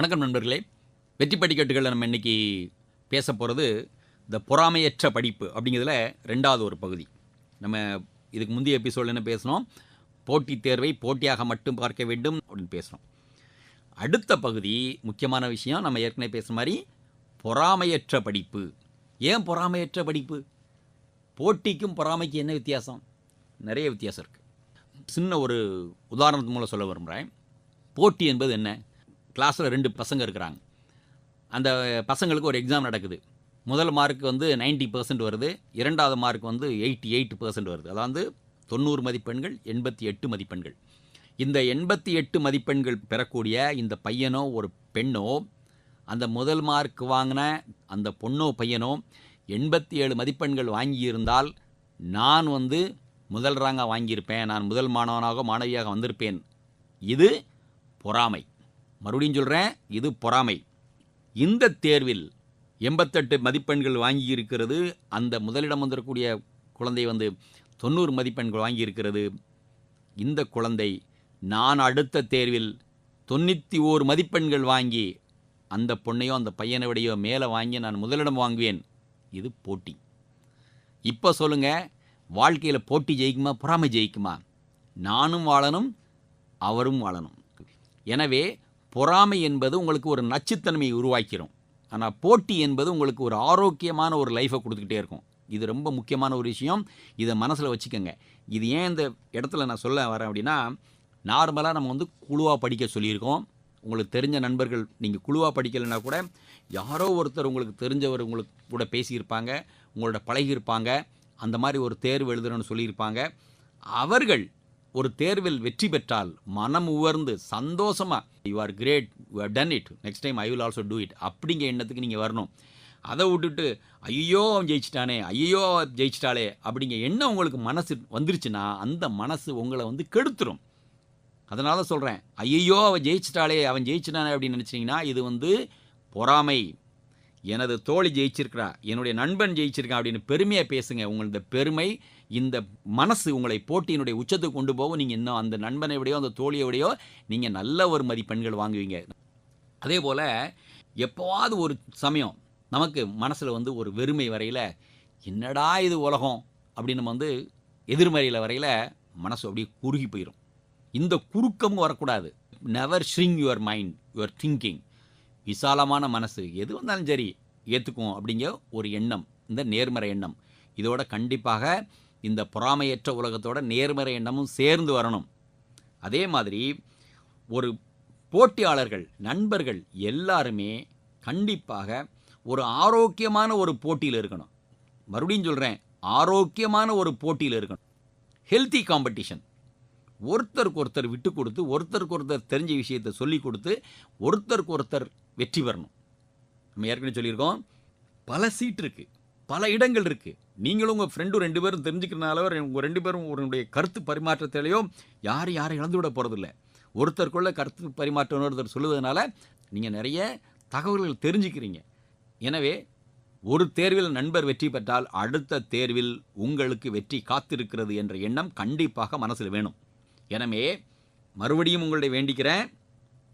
வணக்கம் நண்பர்களே. வெற்றி படிக்கட்டுகளில் நம்ம இன்றைக்கி பேச போகிறது இந்த பொறாமையற்ற படிப்பு அப்படிங்கிறதுல ரெண்டாவது ஒரு பகுதி. நம்ம இதுக்கு முந்தைய எபிசோடில் என்ன பேசினோம்? போட்டித் தேர்வை போட்டியாக மட்டும் பார்க்க வேண்டும் அப்படின்னு பேசுகிறோம் அடுத்த பகுதி முக்கியமான விஷயம் நம்ம ஏற்கனவே பேசுகிற மாதிரி பொறாமையற்ற படிப்பு. ஏன் பொறாமையற்ற படிப்பு? போட்டிக்கும் பொறாமைக்கும் என்ன வித்தியாசம்? நிறைய வித்தியாசம் இருக்குது சின்ன ஒரு உதாரணத்து மூலம் சொல்ல விரும்புகிறேன் போட்டி என்பது என்ன? கிளாஸில் ரெண்டு பசங்க இருக்கிறாங்க. அந்த பசங்களுக்கு ஒரு எக்ஸாம் நடக்குது. முதல் மார்க் வந்து 90% பர்சன்ட் வருது. இரண்டாவது மார்க் வந்து எயிட்டி எயிட் பர்சன்ட் வருது. அதாவது தொண்ணூறு மதிப்பெண்கள் எண்பத்தி எட்டு மதிப்பெண்கள். இந்த எண்பத்தி எட்டு மதிப்பெண்கள் பெறக்கூடிய இந்த பையனோ ஒரு பெண்ணோ அந்த முதல் மார்க் வாங்கின அந்த பொண்ணோ பையனோ எண்பத்தி ஏழு மதிப்பெண்கள் வாங்கியிருந்தால் நான் வந்து முதல் ரேங்காக வாங்கியிருப்பேன். நான் முதல் மாணவனாக மாணவியாக வந்திருப்பேன். இது பொறாமை. மறுபடியும் சொல்கிறேன் இது பொறாமை. இந்த தேர்வில் எண்பத்தெட்டு மதிப்பெண்கள் வாங்கியிருக்கிறது அந்த முதலிடம் வந்திருக்கக்கூடிய குழந்தை வந்து தொண்ணூறு மதிப்பெண்கள் வாங்கியிருக்கிறது. இந்த குழந்தை நான் அடுத்த தேர்வில் தொண்ணூற்றி ஓரு மதிப்பெண்கள் வாங்கி அந்த பொண்ணையோ அந்த பையனை விடையோ மேலே வாங்கி நான் முதலிடம் வாங்குவேன். இது போட்டி. இப்போ சொல்லுங்கள் வாழ்க்கையில் போட்டி ஜெயிக்குமா பொறாமை ஜெயிக்குமா? நானும் வாழணும் அவரும் வாழணும். எனவே பொறாமை என்பது உங்களுக்கு ஒரு நச்சுத்தன்மையை உருவாக்கிரும். ஆனால் போட்டி என்பது உங்களுக்கு ஒரு ஆரோக்கியமான ஒரு லைஃப்பை கொடுத்துக்கிட்டே இருக்கும். இது ரொம்ப முக்கியமான ஒரு விஷயம். இதை மனசில் வச்சுக்கோங்க. இது ஏன் இந்த இடத்துல நான் சொல்ல வரேன் அப்படின்னா நார்மலாக நம்ம வந்து குழுவாக படிக்க சொல்லியிருக்கோம். உங்களுக்கு தெரிஞ்ச நண்பர்கள் நீங்கள் குழுவாக படிக்கலைன்னா கூட யாரோ ஒருத்தர் உங்களுக்கு தெரிஞ்சவர் உங்களுக்கு கூட பேசியிருப்பாங்க உங்களோட பழகியிருப்பாங்க அந்த மாதிரி ஒரு தேர்வு எழுதுறோன்னு சொல்லியிருப்பாங்க. அவர்கள் ஒரு தேர்வில் வெற்றி பெற்றால் மனம் உவர்ந்து சந்தோஷமாக you are great you have done it next time I will also do it அப்படிங்கிற எண்ணத்துக்கு நீங்கள் வரணும். அதை விட்டுட்டு ஐயோ அவன் ஜெயிச்சிட்டானே ஐயோ அவன் ஜெயிச்சிட்டாளே அப்படிங்கிற எண்ணம் உங்களுக்கு மனசு வந்துருச்சுன்னா அந்த மனசு உங்களை வந்து கெடுத்துரும். அதனால தான் சொல்கிறேன் ஐயோ அவன் ஜெயிச்சிட்டாளே அவன் ஜெயிச்சிட்டானே அப்படின்னு நினச்சிங்கன்னா இது வந்து பொறாமை. எனது தோழி ஜெயிச்சிருக்கிறா என்னுடைய நண்பன் ஜெயிச்சிருக்கான் அப்படின்னு பெருமையாக பேசுங்க. உங்களது பெருமை இந்த மனசு உங்களை போட்டியினுடைய உச்சத்துக்கு கொண்டு போகும். நீங்கள் இன்னும் அந்த நண்பனை விடையோ அந்த தோழியை விடையோ நீங்கள் நல்ல ஒரு மதிப்பெண்கள் வாங்குவீங்க. அதே போல் எப்போவாவது ஒரு சமயம் நமக்கு மனசில் வந்து ஒரு வெறுமை வரையில் என்னடா இது உலகம்? அப்படின்னு நம்ம வந்து எதிர்மறையில் வரையில் மனசு அப்படியே குறுகி போயிடும் இந்த குறுக்கமும் வரக்கூடாது. Never shrink your mind your thinking விசாலமான மனசு. எது வந்தாலும் சரி ஏற்றுக்கும் அப்படிங்கிற ஒரு எண்ணம் இந்த நேர்மறை எண்ணம். இதோட கண்டிப்பாக இந்த பொறாமையற்ற உலகத்தோட நேர்மறை எண்ணமும் சேர்ந்து வரணும். அதே மாதிரி ஒரு போட்டியாளர்கள் நண்பர்கள் எல்லாருமே கண்டிப்பாக ஒரு ஆரோக்கியமான ஒரு போட்டியில் இருக்கணும். மறுபடியும் சொல்கிறேன் ஆரோக்கியமான ஒரு போட்டியில் இருக்கணும். ஹெல்த்தி காம்படிஷன் ஒருத்தருக்கு ஒருத்தர் விட்டு கொடுத்து ஒருத்தருக்கு ஒருத்தர் தெரிஞ்ச விஷயத்தை சொல்லி கொடுத்து ஒருத்தருக்கு ஒருத்தர் வெற்றி பெறணும் நம்ம ஏற்கனவே சொல்லியிருக்கோம். பல சீட் இருக்குது பல இடங்கள் இருக்குது நீங்களும் உங்கள் ஃப்ரெண்டும் ரெண்டு பேரும் தெரிஞ்சுக்கிறனால உங்கள் ரெண்டு பேரும் உங்களுடைய கருத்து பரிமாற்றத்திலேயோ யாரும் யாரும் இழந்து விட போகிறதில்ல ஒருத்தருக்குள்ள கருத்து பரிமாற்றம் ஒருத்தர் சொல்லுவதனால நீங்கள் நிறைய தகவல்கள் தெரிஞ்சுக்கிறீங்க. எனவே ஒரு தேர்வில் நண்பர் வெற்றி பெற்றால் அடுத்த தேர்வில் உங்களுக்கு வெற்றி காத்திருக்கிறது என்ற எண்ணம் கண்டிப்பாக மனசில் வேணும். எனவே மறுபடியும் உங்களுடைய வேண்டிக்கிறேன்.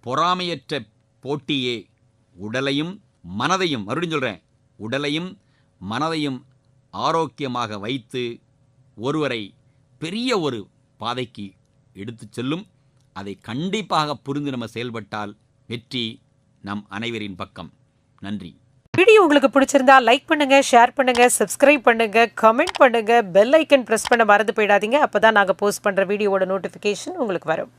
பொறாமையற்ற போட்டியே உடலையும் மனதையும் மறுபடியும் சொல்கிறேன் உடலையும் மனதையும் ஆரோக்கியமாக வைத்து ஒருவரை பெரிய ஒரு பாதைக்கு எடுத்துச் செல்லும். அதை கண்டிப்பாக புரிந்து நம்ம செயல்பட்டால் வெற்றி நம் அனைவரின் பக்கம். நன்றி. வீடியோ உங்களுக்கு பிடிச்சிருந்தா லைக் பண்ணுங்க ஷேர் பண்ணுங்க சப்ஸ்கிரைப் பண்ணுங்க கமெண்ட் பண்ணுங்க பெல் ஐக்கன் பிரஸ் பண்ண மறந்து போயிடாதீங்க. அப்பதான் நாங்க போஸ்ட் பண்ற வீடியோவோட நோட்டிஃபிகேஷன் உங்களுக்கு வரும்.